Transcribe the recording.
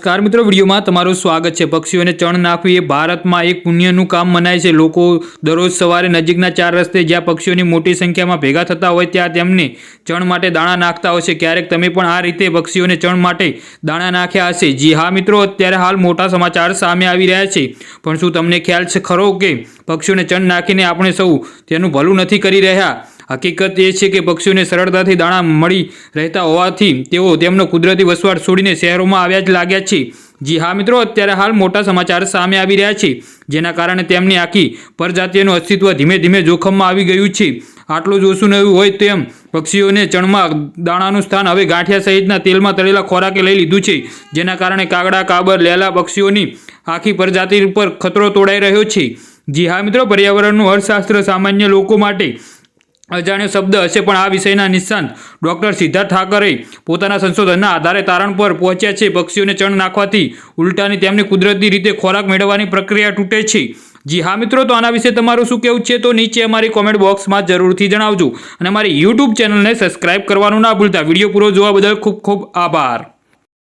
નમસ્કાર મિત્રો, વિડીયોમાં તમારું સ્વાગત છે. પક્ષીઓને ચણ નાખવી એ ભારતમાં એક પુણ્યનું કામ મનાય છે. લોકો દરરોજ સવારે નજીકના ચાર રસ્તે જ્યાં પક્ષીઓની મોટી સંખ્યામાં ભેગા થતા હોય ત્યાં તેમને ચણ માટે દાણા નાખતા હોય છે. ક્યારેક તમે પણ આ રીતે પક્ષીઓને ચણ માટે દાણા નાખ્યા હશે. જી હા મિત્રો, અત્યારે હાલ મોટા સમાચાર સામે આવી રહ્યા છે. પણ શું તમને ખ્યાલ છે ખરો કે પક્ષીઓને ચણ નાખીને આપણે સૌ તેનું ભલું નથી કરી રહ્યા? હકીકત એ છે કે પક્ષીઓને સરળતાથી દાણા મળી રહેતા હોવાથી તેઓ તેમનો કુદરતી વસવાટ છોડીને શહેરોમાં આવ્યા જ લાગ્યા છે. જી હા મિત્રો, અત્યારે હાલ મોટા સમાચાર સામે આવી રહ્યા છે, જેના કારણે તેમની આખી પ્રજાતિઓનું અસ્તિત્વ ધીમે ધીમે જોખમમાં આવી ગયું છે. આટલું જ ઓછું નવું હોય તેમ પક્ષીઓને ચણમાં દાણાનું સ્થાન હવે ગાંઠિયા સહિતના તેલમાં તળેલા ખોરાકે લઈ લીધું છે, જેના કારણે કાગડા, કાબર, લેલા પક્ષીઓની આખી પ્રજાતિ પર ખતરો તોડાઈ રહ્યો છે. જી હા મિત્રો, પર્યાવરણનું અર્થશાસ્ત્ર સામાન્ય લોકો માટે અજાણ્યો શબ્દ હશે, પણ આ વિષયના નિષ્ણાંત ડૉક્ટર સિદ્ધાર્થ ઠાકરે પોતાના સંશોધનના આધારે તારણ પર પહોંચ્યા છે. પક્ષીઓને ચણ નાખવાથી ઉલટાની તેમની કુદરતી રીતે ખોરાક મેળવવાની પ્રક્રિયા તૂટે છે. જી હા મિત્રો, તો આના વિશે તમારું શું કહેવું છે? તો નીચે અમારી કોમેન્ટ બોક્સમાં જરૂરથી જણાવજો અને અમારી યુટ્યુબ ચેનલને સબસ્ક્રાઇબ કરવાનું ના ભૂલતા. વીડિયો પૂરો જોવા બદલ ખૂબ ખૂબ આભાર.